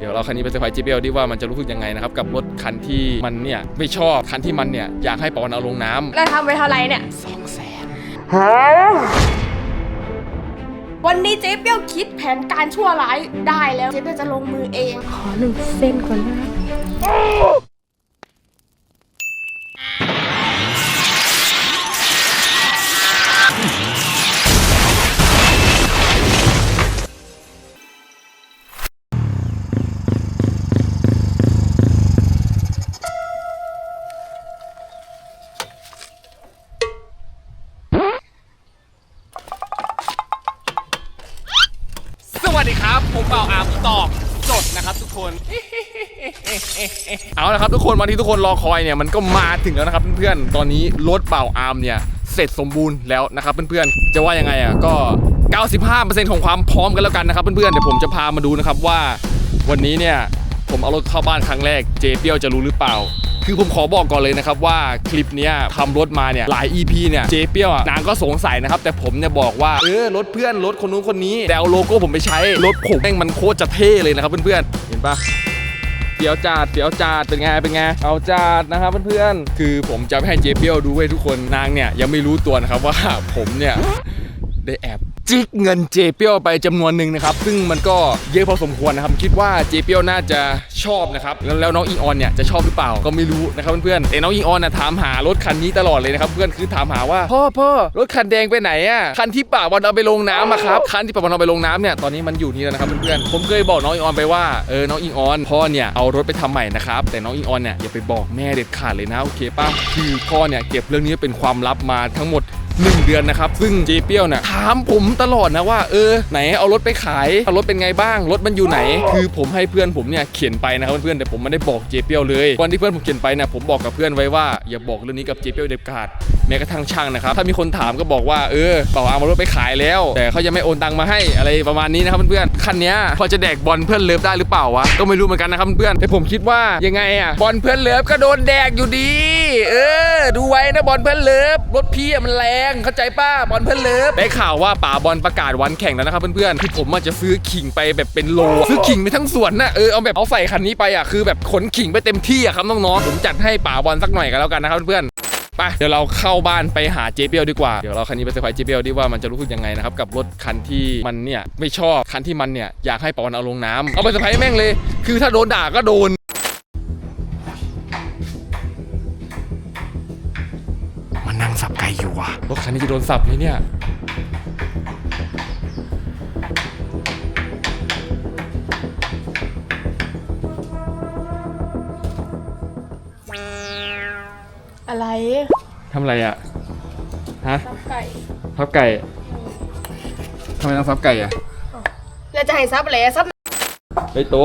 เดี๋ยวเราคันนี้ไปเซอร์ไพรส์ JBL ดีว่ามันจะรู้สึกยังไงนะครับ กับรถคันที่มันเนี่ยไม่ชอบคันที่มันเนี่ย อยากให้ปอนเอาลงน้ำแล้วทำไปเท่าไหรเนี่ยสองแสนวันนี้เจ๊เปี้ยวคิดแผนการชั่วร้ายได้แล้ว เจ๊เปี้ยวจะลงมือเอง ขอหนึ่งเส้นก่อนนะ ละครับทุกคนวันที่ทุกคนรอคอยเนี่ยมันก็มาถึงแล้วนะครับเพื่อนๆตอนนี้รถเป่าอาร์มเนี่ยเสร็จสมบูรณ์แล้วนะครับเพื่อนๆจะว่ายังไงอะก็ 95%ของความพร้อมกันแล้วกันนะครับเพื่อนๆเดี๋ยวผมจะพามาดูนะครับว่าวันนี้เนี่ยผมเอารถเข้าบ้านครั้งแรกเจเปียวจะรู้หรือเปล่า คือผมขอบอกก่อนเลยนะครับว่าคลิปนี้ทำรถมาเนี่ยหลาย EP เนี่ยเจเปียวอนางก็สงสัยนะครับ แต่ผมเนี่ยบอกว่าเออรถเพื่อนรถคนนู้นคนนี้แต่เอาโลโก้ผมไปใช้รถผมแม่งมันโคตรจะเท่เลยนะครับเพื่อนๆเห็นปะ เดี๋ยวจัดเดี๋ยวจัดเป็นไงเป็นไงเอาจัดนะครับเพื่อนๆคือผมจะไม่ให้เจเปียวดูไว้ยทุกคนนางเนี่ยยังไม่รู้ตัวนะครับว่าผมเนี่ยได้แอบ จิกเงินเจเปียวไปจำนวนหนึ่งนะครับ ซึ่งมันก็เยอะพอสมควรนะครับ คิดว่าเจเปียวน่าจะชอบนะครับ แล้วแล้วน้องอิงออนเนี่ยจะชอบหรือเปล่าก็ไม่รู้นะครับเพื่อนๆแต่น้องอิงออนนะถามหารถคันนี้ตลอดเลยนะครับเพื่อนคือถามหาว่าพ่อพ่อรถคันแดงไปไหนอะคันที่ป่าบอลเอาไปลงน้ำอะครับคันที่ป่าบอลเอาไปลงน้ำเนี่ยตอนนี้มันอยู่นี่แล้วนะครับเพื่อนๆผมเคยบอกน้องอิงออนไปว่าเออน้องอิงออนพ่อเนี่ยเอารถไปทำใหม่นะครับแต่น้องอิงออนเนี่ยอย่าไปบอกแม่เด็ดขาดเลยนะโอเคป่ะคือพ่อเนี่ยเก็บเรื่องนี้เป็นความลับมาทั้งหมด 1 เดือนนะครับ ซึ่งเจเปียวเนี่ยถามผมตลอดนะว่า เออ ไหนเอารถไปขายเอารถเป็นไงบ้าง รถมันอยู่ไหน คือผมให้เพื่อนผมเนี่ยเขียนไปนะครับเพื่อนๆแต่ผมไม่ได้บอกเจเปียวเลยวันที่เพื่อนผมเขียนไปเนี่ยผมบอกกับเพื่อนไว้ว่าอย่าบอกเรื่องนี้กับเจเปียวเด็ดขาด แม้กระทั่งช่างนะครับ ถ้ามีคนถามก็บอกว่าเออเป่าเอามารถไปขายแล้ว แต่เขายังไม่โอนตังค์มาให้อะไรประมาณนี้นะครับเพื่อนๆคันนี้พอจะแดกบอลเพื่อนเลิฟได้หรือเปล่าวะก็ไม่รู้เหมือนกันนะครับเพื่อนๆแต่ผมคิดว่ายังไงอะบอลเพื่อนเลิฟก็โดนแดกอยู่ดี เออ ดูไว้นะบอลเพื่อนเลิฟรถพี่มันแรงเข้าใจป้าบอลเพื่อนเลิฟได้ข่าวว่าป่าบอลประกาศวันแข่งแล้วนะครับเพื่อนๆคือผมอาจจะซื้อขิงไปแบบเป็นโลซื้อขิงไปทั้งสวนนะเออเอาแบบเอาใส่คันนี้ไปอะคือแบบขนขิงไปเต็มที่อะครับน้องๆผมจัดให้ป่าบอลสักหน่อยกันแล้วกันนะครับเพื่อนๆ ไปเดี๋ยวเราเข้าบ้านไปหาเจเปียวดีกว่า เดี๋ยวเราคันนี้ไปเซอร์ไพรส์เจเปียวดีว่ามันจะรู้สึกยังไงนะครับกับรถคันที่มันเนี่ยไม่ชอบคันที่มันเนี่ยอยากให้ปอนเอาลงน้ำเอาไปเซอร์ไพรส์แม่งเลย คือถ้าโดนด่าก็โดนมันนั่งสับไก่อยู่ว่ะรถคันนี้จะโดนสับไหมเนี่ย อะไรทำอะไรอะ ฮะซับไก่ซับไก่ ทำไมต้องซับไก่อะแล้วจะให้ซับอะไรซับเฮ้ยโต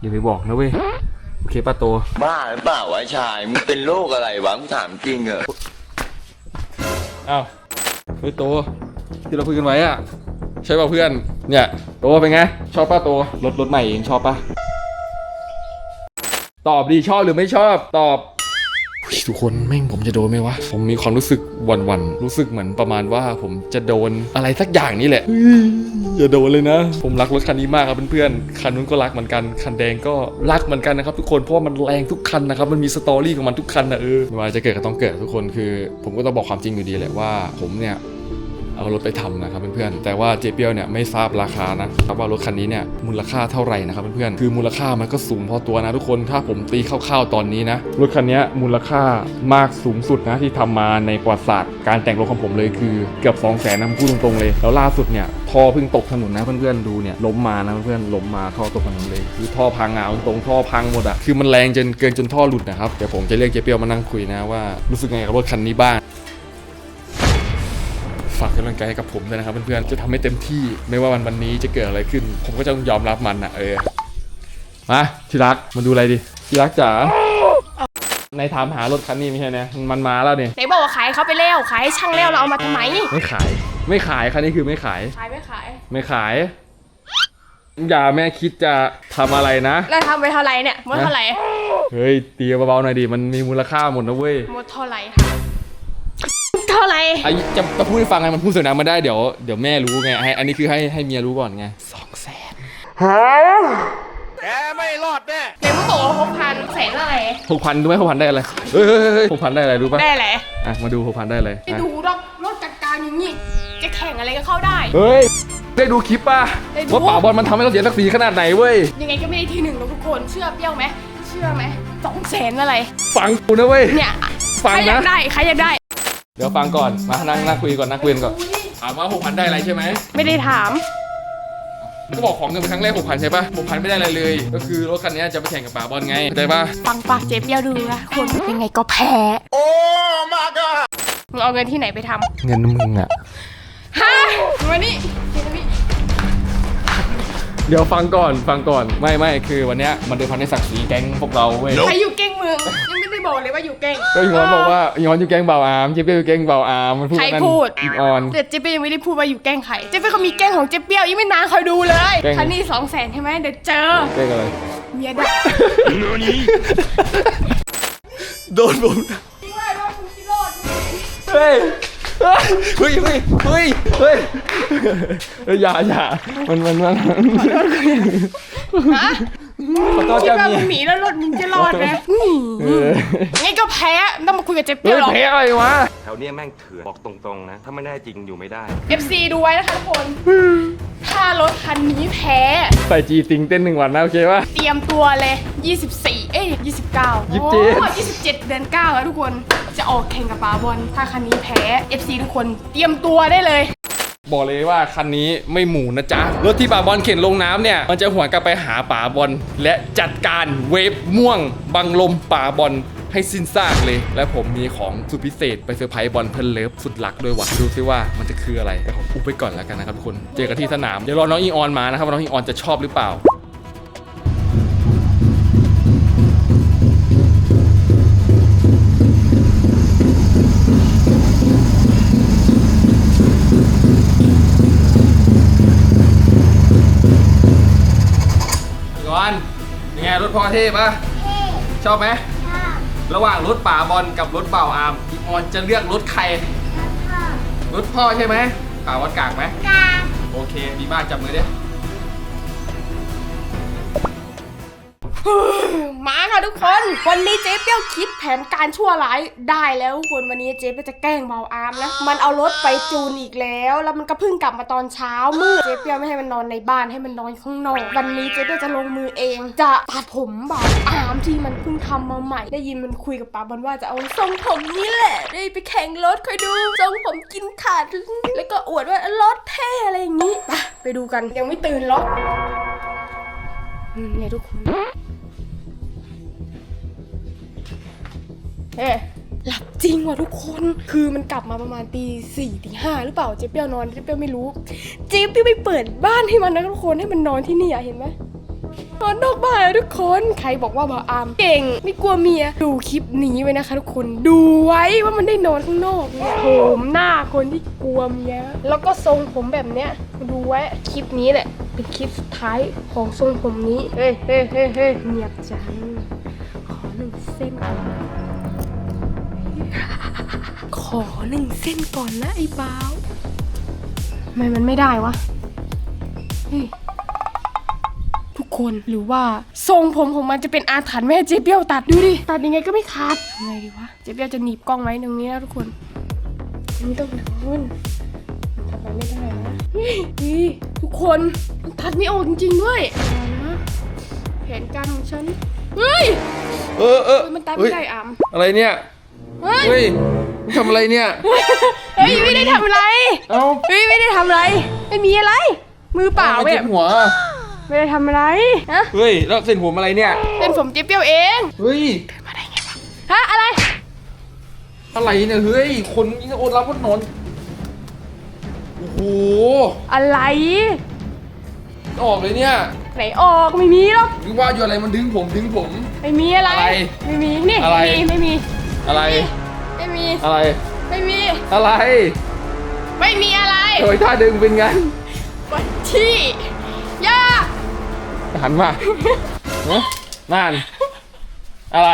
อย่าไปบอกนะเว้ย โอเคป้าโต บ้าหรือเปล่าวะชาย มึงเป็นโรคอะไรวะมึงถามจริงเหรออ้าวเฮ้ยโตที่เราคุยกันไว้อะใช่ป่ะเพื่อน เนี่ย โตเป็นไง ชอบป้าโต รถรถใหม่เองชอบป่ะ ตอบดีชอบหรือไม่ชอบ ตอบทุกคนแม่งผมจะโดนไหมวะ ผมมีความรู้สึกหวันวันๆรู้สึกเหมือนประมาณว่าผมจะโดนอะไรสักอย่างนี่แหละเฮ้ยอย่าโดนเลยนะ ผมรักรถคันนี้มากครับเพื่อนๆคันนู้นก็รักเหมือนกันคันแดงก็รักเหมือนกันนะครับทุกคนเพราะว่ามันแรงทุกคันนะครับมันมีสตอรี่ของมันทุกคันนะเออไม่ว่าจะเกิดก็ต้องเกิดทุกคนคือ ผมก็ต้องบอกความจริงอยู่ดีแหละว่า ผมเนี่ย เอารถไปทำนะครับเพื่อนๆ แต่ว่าเจเปียวเนี่ยไม่ทราบราคานะครับว่ารถคันนี้เนี่ยมูลค่าเท่าไหร่นะครับเพื่อนๆ คือมูลค่ามันก็สูงพอตัวนะทุกคน ถ้าผมตีคร่าวๆตอนนี้นะ รถคันนี้มูลค่ามากสูงสุดนะที่ทำมาในประวัติศาสตร์การแต่งรถของผมเลยคือเกือบ 2 0 0แสนนะผมพูดตรงๆเลย แล้วล่าสุดเนี่ยท่อเพิ่งตกถนนนะเพื่อนๆ ดูเนี่ยล้มมานะเพื่อนๆ ล้มมาท่อตกถนนเลย คือท่อพังอะตรงๆท่อพังหมดอะ คือมันแรงจนเกินจนท่อหลุดนะครับ เดี๋ยวผมจะเรียกเจเปียวมานั่งคุยนะว่ารู้สึกไงกับรถคันนี้บ้าง ฝากกำลังใจให้กับผมด้วยนะครับเพื่อนๆ จะทำให้เต็มที่ไม่ว่าวันวันนี้จะเกิดอะไรขึ้น ผมก็จะต้องยอมรับมันนะเออ มาที่รักมาดูอะไรดิที่รักจ๋าในถามหารถคันนี้ไม่ใช่นะมันมาแล้วเนี่ยไหนบอกว่าขายเขาไปแล้วขายให้ช่างแล้วเราเอามาทำไม ไม่ขาย ไม่ขายคันนี้คือไม่ขาย ขายไม่ขาย ไม่ขาย อย่าแม่คิดจะทำอะไรนะ แล้วทำไปเท่าไหรเนี่ยหมดเท่าไหร่ เฮ้ยตีเบาๆหน่อยดิมันมีมูลค่าหมดนะเว้ยหมดเท่าไหร่เท่าไหร่ไอ้จะจะพูดให้ฟังไงมันพูดเสียงดังมาได้เดี๋ยวเดี๋ยวแม่รู้ไงให้อันนี้คือให้ให้เมียรู้ก่อนไงสองแสนแกไม่รอดแน่เดี๋ยวมึงบอกว่าหกพันแสนอะไรหกพันรู้ไหมหกพันได้อะไรเฮ้ยเฮ้ยเฮ้ยหกพันได้อะไรรู้ป่ะได้แหละอะมาดูหกพันได้อะไรไปอะดูรถรถจัดการอย่างนี้จะแข่งอะไรก็เข้าได้เฮ้ยได้ดูคลิปป่ะได้ดูว่าป่าบอลมันทำให้เราเสียศักดิ์ศรีขนาดไหนเว้ยยังไงก็ไม่ได้ที่หนึ่งหรอกทุกคนเชื่อเปรี้ยวไหมเชื่อไหมสองแสนอะไร ฟังกูนะเว้ยเนี่ยฟังใครอยากนะได้ใครอยากได้ เดี๋ยวฟังก่อนมานั่งนั่งคุยก่อนนั่งคุยกันก่อนถามว่าหกพันได้อะไรใช่ไหมไม่ได้ถาม ก็บอกของเงินเป็นครั้งแรกหกพันใช่ป่ะหกพันไม่ได้อะไรเลย ก็คือรถคันนี้จะไปแข่งกับป่าบอลไงเข้าใจป่ะฟังปากเจ๊เปรี้ยวดูนะคนยังไงก็แพ้โอ้มาก้มึงเอาเงินที่ไหนไปทำเงินมึงอะฮะมานี่เจ๊นี่เดี๋ยวฟังก่อนฟังก่อนไม่ไม่คือวันเนี้ยมันเดินพันในศักดิ์ศรีแก๊งพวกเราเว้ยใครอยู่เก้งมึงยังไม่ได้ บอกเลยว่าอยู่เก้งก็ย้อนบอกว่าย้อนอยู่แก๊งเบาอามเจ๊เปี้ยวอยู่แก๊งเบาอามมันพูดใครกันพูด อีกออน แต่เจ๊เปี้ยวยังไม่ได้พูดว่าอยู่แกล้งใครเจ๊เปี้ยวเขามีแกล้งของเจ๊เปี้ยวยังไม่นานคอยดูเลยแกล้ง คันนี้สองแสนใช่ไหมเดี๋ยวเจอแก๊งอะไรเมียด่าโดนผมเฮ้ยเฮ้ยเฮ้ยเฮ้ยเฮ้ยเฮ้ยอย่าอย่ามันมันมันฮะ ขอโทษคิดจ้าว่าเมีมึยงหนีแล้วรถมึงจะรอดนะเอองั้นก็แพ้ไม่ต้องมาคุยกับเจ๊เปี้เฮ้ยยวหรอก แพ้อะไรวะ แถวเนี้ยแม่งเถื่อนบอกตรงๆนะ ถ้าไม่ได้จริงอยู่ไม่ได้ FC ดูไว้นะคะทุกคน ถ้ารถคันนี้แพ้ ใส่จีติงเต้นหนึ่งวันนะโอเคป่ะเตรียมตัวเลย 24 เอ้ย 29 27 โอ้27 เดือน9แล้วทุกคน จะออกแข่งกับปาบอล ถ้าคันนี้แพ้ FC ทุกคน เตรียมตัวได้เลย บอกเลยว่าคันนี้ไม่หมูนะจ๊ะ รถที่ป่าบอลเข็นลงน้ำเนี่ย มันจะหัวนกลับไปหาป่าบอล และจัดการเวฟม่วง บังลมป่าบอลให้สิ้นซากเลย และผมมีของสุดพิเศษไปเซอร์ไพรส์บอลเพิ่นเลิฟสุดหลักด้วยว่ะดูซิว่ามันจะคืออะไรแต่ผมอุบไปก่อนแล้วกันนะครับทุกคน เจอกันที่สนามเดี๋ยวรอน้องอีออนมานะครับว่าน้องอีออนจะชอบหรือเปล่า ถพ่อเท่ปะชอบไหมระหว่างรถป่าบอลกับรถเบ่าวอาร์มอีออนจะเลือกรถใครรถพ่อใช่ไหมป่าวัดกากไหมกากโอเคดีมากจับมือดิ มาค่ะทุกคน วันนี้เจ๊เปี้ยวคิดแผนการชั่วร้ายได้แล้วทุกคนวันนี้เจ๊เปี้ยวจะแกล้งเบาอามนะ มันเอารถไปจูนอีกแล้ว แล้วมันก็เพิ่งกลับมาตอนเช้ามืดเจ๊เปี้ยวไม่ให้มันนอนในบ้านให้มันนอนข้างนอก วันนี้เจ๊เปี้ยวจะลงมือเอง จะตัดผมเบาอามที่มันเพิ่งทำมาใหม่ ได้ยินมันคุยกับป้าบอลว่าจะเอาทรงผมนี้แหละ ได้ไปแข่งรถคอยดูทรงผมกินขาด แล้วก็อวดว่ารถเท่อะไรอย่างนี้ ไปไปดูกันยังไม่ตื่นหรอกเนี่ยทุกคน เฮ้หลับจริงว่ะทุกคน คือมันกลับมาประมาณตีสี่ตีห้าหรือเปล่า เจ๊เปียวนอน เจ๊เปียวไม่รู้ เจ๊เปียวไปเปิดบ้านให้มันนะทุกคนให้มันนอนที่นี่อะเห็นไหมนอนนอกบ้านทุกคน ใครบอกว่าบ่าวอามเก่ง ไม่กลัวเมีย ดูคลิปนี้ไว้นะคะ ทุกคน ดูไว้ว่ามันได้นอนข้างนอกเนี่ยผมหน้าคนที่กลัวเมีย แล้วก็ทรงผมแบบเนี้ย ดูไว้ คลิปนี้แหละ เป็นคลิปสุดท้ายของทรงผมนี้ เฮ้ยเฮ้ยเฮ้ยเฮ้ยเงียบจัง ขอหนึ่งเส้น ขอหนึ่งเส้นก่อนนะไอ้บ้าวทำไมมันไม่ได้วะเฮ้ยทุกคนหรือว่าทรงผมของมันจะเป็นอาถรรพ์แม่เจ๊เปี้ยวตัดดูดิตัดยังไงก็ไม่ขาดทำไงดีวะเจ๊เปี้ยวจะหนีบกล้องไว้ตรงนี้นะทุกคนอันนี้ต้องโดนมันทำอะไรไม่ได้นะเฮ้ยเฮ้ยทุกคนมันตัดไม่ออกจริงๆด้วยเอานะแผนการของฉันเฮ้ย เออเออเฮ้ยมันตัดเฮ้ไม่ยได้อะอะไรเนี่ย เฮ้ยเฮ้ยมึงทำอะไรเนี่ย เฮ้ยไม่ได้ทำอะไรเอ้าเฮ้ยไม่ได้ทำอะไร ไม่มีอะไร มือเปล่าไม่เว้ยเจ็บหัว ไม่ได้ทำอะไรฮะเฮ้ย แล้วเส้นผมอะไรเนี่ย เป็นผมเจ๊เปี้ยวเองเฮ้ยฮะอะไรอะไรเนี่ยเฮ้ย คนยิ่งอดรับอดนอนโอ้โหอะไร ออกเลยเนี่ยไหนออกไม่มีหรอก นึกว่าอยู่อะไรมันดึงผมดึงผม ไม่มีอะไร อะไรไม่มีนี่อะไร ไม่มี อะไร ไม่มี อะไร ไม่มี อะไรไม่มีอะไรโดยท่าดึงเป็นไงวันที่ย่าหันมาเนอะนั่น อะไร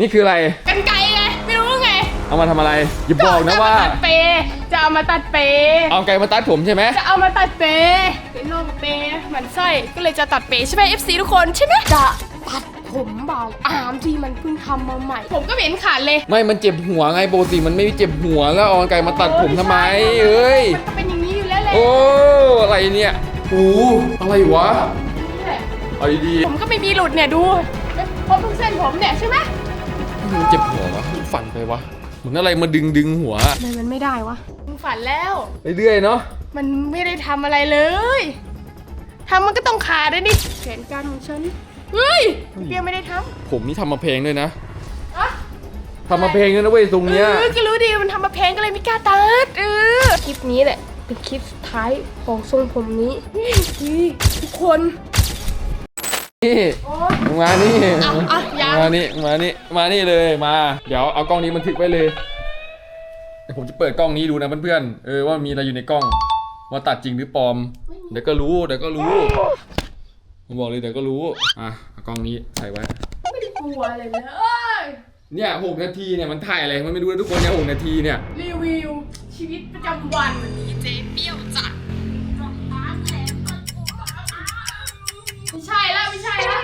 นี่คืออะไร กันไกลไง ไม่รู้ไงเอามาทำอะไร อย่าบอกนะว่า จะเมตัดเปย์จะจะเอามาตัดเปย์เอาไกลมาตัดผมใช่ไหมจะเอามาตัดเปย์เป็นโรคเปย์หมันไส้ก็เลยจะตัดเปย์ใช่ไหม FC ทุกคนใช่ไหมจะตัด ผมเบาอามที่มันเพิ่งทำมาใหม่ ผมก็ไม่เห็นขาดเลยไม่มันเจ็บหัวไงปกติมันไม่เจ็บหัวแล้วเอาไกลมาตัดผมทำไมเอ้ยมันก็เป็นอย่างนี้อยู่แล้วแหละโอ้อะไรเนี่ยโอ้อะไรวะเอาดีผมก็ไม่มีหลุดเนี่ยดูเพราะทุกเส้นผมเนี่ยใช่ไหมๆมันเจ็บหัววะฝันไปวะเหมือนอะไรมาดึงดึงหัวทำไมมันไม่ได้วะมึงฝันแล้ว เรื่อยๆเนาะมันไม่ได้ทำอะไรเลยทำมันก็ต้องขาดด้วยนี่แผนการของฉันเฮ้ย เปียไม่ได้ทผมนี่ทำมาเพลงด้วยนะำอะทำมาเพลงด้วยนะเว้ยตรงเนี้ย เออก็รู้ดีมันทำมาเพลงก็เลยไม่กล้าตัดเออคลิปนี้แหละ เป็นคลิปสุดท้ายของทรงผมนี้นี่ทุกคนนี่โอ้มึงมานี่อะอะยังมานี่มานี่มานี่เลยมา เดี๋ยวเอากล้องนี้บันทึกไว้เลยเดี๋ยวผมจะเปิดกล้องนี้ดูนะเพื่อนๆ เออว่ามีอะไรอยู่ในกล้อง ว่าตัดจริงหรือปลอม เดี๋ยวก็รู้เดี๋ยวก็รู้ผมบอกเลยเดี๋ยวก็รู้ อะเอา กล้องนี้ใส่ไว้ ไม่ได้กลัวอะไรเลยเนี่ยหกนาทีเนี่ยมันถ่ายอะไรมันไม่รู้นะทุกคนเนี่ยหกนาทีเนี่ย รีวิว ชีวิตประจำวันวันนี้เจ๊เปรี้ยวจัดไม่ใช่แล้วไม่ใช่แล้ว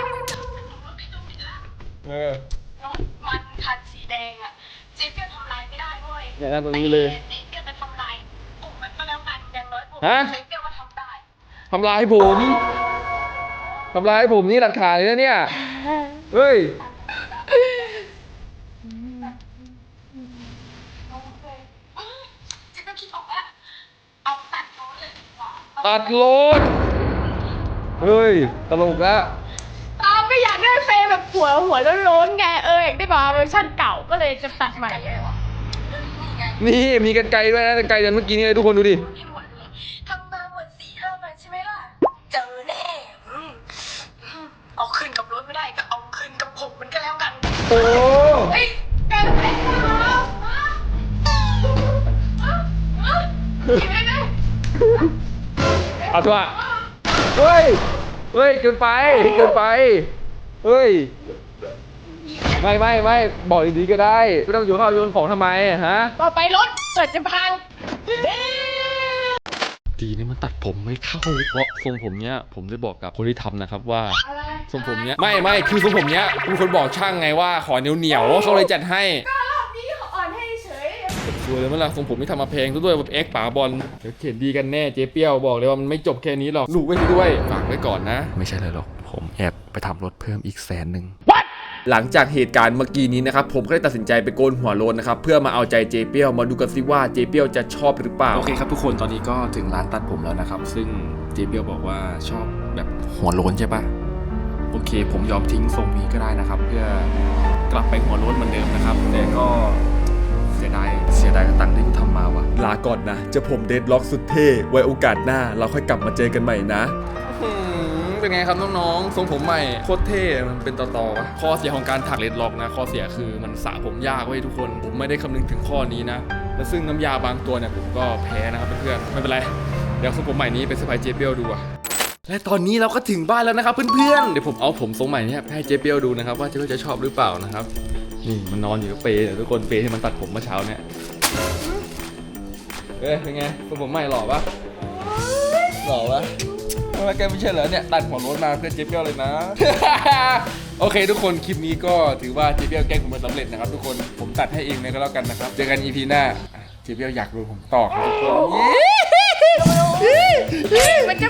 เออมันคันสีแดงอะเจ๊เปียวทำลายไม่ได้เว้ยเนี่ยนั่นตรงนี้เลยเจ๊เปียวจะทำลายผมมันก็แล้วกันอย่างน้อยผมฮะ เจ๊เปียวก็ทำได้ ทำลายผม ทำลายผมนี่หลักฐานเลยนะเนี่ย เฮ้ยเจ๊เปียวคิดออกแล้วเอาตัดโน้ตเลยดีกว่าเอาตัดรถเฮ้ย ตลกละตามก็อยากได้เฟรมแบบหัวหัวโล้นๆไงเอออยากได้แบบเวอร์ชันเก่าก็เลยจะตัดใหม่ นี่มีกันไกลด้วยนะกันไกลเดินเมื่อกี้นี่เลยทุกคนดูดิให้หมด โอ้เฮ้ยการแต่งงานกินได้ไหมเอาตัวเฮ้ย เฮ้ยเกินไปเกินไป เฮ้ย ไม่ไม่ไม่บอกดีๆก็ได้ ไม่ต้องอยู่ข้าวโยนของทำไมฮะ ต่อไปรถเกิดจะพัง ดีนี่มันตัดผมไม่เข้า เพราะทรงผมเนี้ยผมได้บอกกับคนที่ทำนะครับว่าอะไรทรงผมเนี้ยไม่ไม่คือทรงผมเนี้ยมีคนบอกช่างไงว่าขอเหนียวเหนียวๆเขาเลยจัดให้ก็รอบนี้เขาอ่อนให้เฉยสวยเลยมั้ยล่ะทรงผมที่ทำมาเพลงซะด้วยแบบเอ็กป๋าบอลเดี๋ยวเขียนดีกันแน่เจ๊เปี้ยวบอกเลยว่ามันไม่จบแค่นี้หรอกลูกไว้ด้วยฝากไว้ก่อนนะ ไม่ใช่เลยหรอกผมแอบไปทำรถเพิ่มอีกแสนหนึ่ง หลังจากเหตุการณ์เมื่อกี้นี้นะครับผมก็ได้ตัดสินใจไปโกนหัวโลนนะครับเพื่อมาเอาใจเจเปียวมาดูกันสิว่าเจเปียวจะชอบหรือเปล่าโอเคครับทุกคนตอนนี้ก็ถึงร้านตัดผมแล้วนะครับ ซึ่งเจเปียวบอกว่าชอบแบบหัวโลนใช่ปะโอเค ผมยอมทิ้งทรงนี้ก็ได้นะครับ เพื่อกลับไปหัวโลนเหมือนเดิมนะครับแต่ก็เสียดายเสียดายกับตังค์ที่กูทำมาวะลาก่อนนะเจะผมเดดล็อกสุดเท่ไว้โอกาสหน้า เราค่อยกลับมาเจอกันใหม่นะ เป็นไงครับน้องๆทรงผมใหม่โคตรเท่มันเป็นต่อๆวะข้อเสียของการถักเลดล็อกนะข้อเสียคือมันสระผมยากเว้ยทุกคนผมไม่ได้คำนึงถึงข้อนี้นะและซึ่งน้ำยาบางตัวเนี่ยผมก็แพ้นะครับเพื่อนๆไม่เป็นไรเดี๋ยวทรงผมใหม่นี้ไปเซอร์ไพรส์เจเปียวดูอะและตอนนี้เราก็ถึงบ้านแล้วนะครับเพื่อนๆ เดี๋ยวผมเอาผมทรงใหม่เนี่ยให้เจเปียวดูนะครับว่าเจเปียวจะชอบหรือเปล่านะครับ นี่มันนอนอยู่กับเปย์เนี่ยทุกคนเปย์ที่มันตัดผมเมื่อเช้าเนี่ยเอ้ยเป็นไงทรงผมใหม่หล่อปะหล่อปะ ทำไมแกไม่ใช่เหรอเนี่ยตัดหัวโล้นมาเพื่อเจ๊เปี้ยวเลยนะ โอเค ทุกคนคลิปนี้ก็ถือว่าเจ๊เปี้ยวแกล้งผมมาสำเร็จนะครับทุกคนผมตัดให้เองเลยก็แล้วกันนะครับเจอกัน EP หน้าเจ๊เปี้ยวอยากดูผมต่อครับทุกคน มันจะ